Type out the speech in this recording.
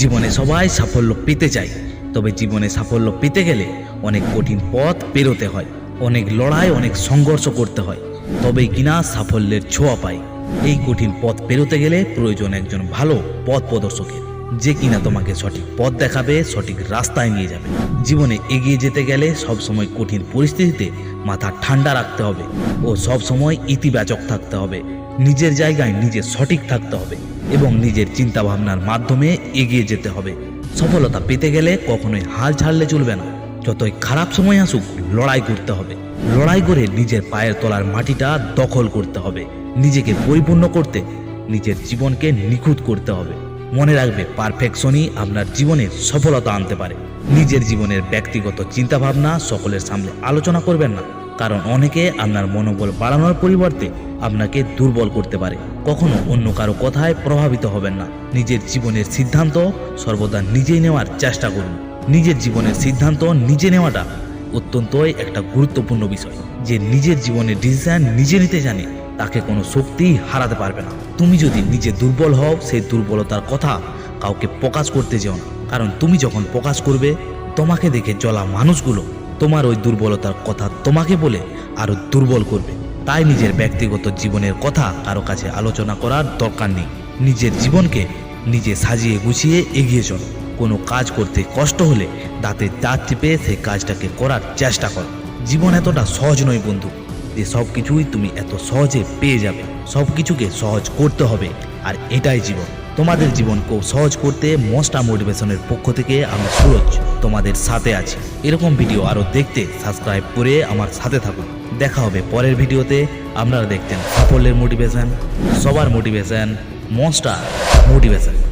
জীবনে সবাই সাফল্য পেতে চায়। তবে জীবনে সাফল্য পেতে গেলে অনেক কঠিন পথ পেরোতে হয়, অনেক লড়াই, অনেক সংঘর্ষ করতে হয়। তবেই কিনা সাফল্যের ছোঁয়া পায় এই কঠিন পথ পেরোতে গেলে প্রয়োজন একজন ভালো পথ প্রদর্শকের। যে কিনা তোমাকে সঠিক পথ দেখাবে, সঠিক রাস্তায় নিয়ে যাবে। জীবনে এগিয়ে যেতে গেলে সবসময় কঠিন পরিস্থিতিতে মাথা ঠান্ডা রাখতে হবে ও সবসময় ইতিবাচক থাকতে হবে। নিজের জায়গায় নিজে সঠিক থাকতে হবে এবং নিজের চিন্তা ভাবনার মাধ্যমে এগিয়ে যেতে হবে। সফলতা পেতে গেলে কখনোই হাল ছাড়লে চলবে না। যতই খারাপ সময় আসুক, লড়াই করতে হবে। লড়াই করে নিজের পায়ের তলার মাটিটা দখল করতে হবে। নিজেকে পরিপূর্ণ করতে নিজের জীবনকে নিখুঁত করতে হবে। মনে রাখবে পারফেকশনই আপনার জীবনের সফলতা আনতে পারে। নিজের জীবনের ব্যক্তিগত চিন্তাভাবনা সকলের সামনে আলোচনা করবেন না। কারণ অনেকে আপনার মনোবল বাড়ানোর পরিবর্তে আপনাকে দুর্বল করতে পারে। কখনো অন্য কারও কথায় প্রভাবিত হবেন না। নিজের জীবনের সিদ্ধান্ত সর্বদা নিজেই নেওয়ার চেষ্টা করুন। নিজের জীবনের সিদ্ধান্ত নিজে নেওয়াটা অত্যন্তই একটা গুরুত্বপূর্ণ বিষয়। যে নিজের জীবনের ডিসিশন নিজে নিতে জানে তাকে কোনো শক্তি হারাতে পারবে না। তুমি যদি নিজে দুর্বল হও, সেই দুর্বলতার কথা কাউকে প্রকাশ করতে যেও না। কারণ তুমি যখন প্রকাশ করবে, তোমাকে দেখে চলা মানুষগুলো তোমার ওই দুর্বলতার কথা তোমাকে বলে আরও দুর্বল করবে। তাই নিজের ব্যক্তিগত জীবনের কথা কারও কাছে আলোচনা করার দরকার নেই। নিজের জীবনকে নিজে সাজিয়ে গুছিয়ে এগিয়ে চলো। কোনো কাজ করতে কষ্ট হলে দাঁতে দাঁত টিপে সেই কাজটাকে করার চেষ্টা করো। জীবন এতটা সহজ নয় বন্ধু। সব কিছুই তুমি এত সহজে পেয়ে যাবে, সব কিছুকে সহজ করতে হবে, আর এটাই জীবন। তোমাদের জীবনকেও সহজ করতে মোস্টা মোটিভেশনের পক্ষ থেকে আমি সুরজ তোমাদের সাথে আছি। এরকম ভিডিও আরও দেখতে সাবস্ক্রাইব করে আমার সাথে থাকুন। দেখা হবে পরের ভিডিওতে। আপনারা দেখতেন সাফল্যের মোটিভেশন সবার মোটিভেশন মনস্টার মোটিভেশন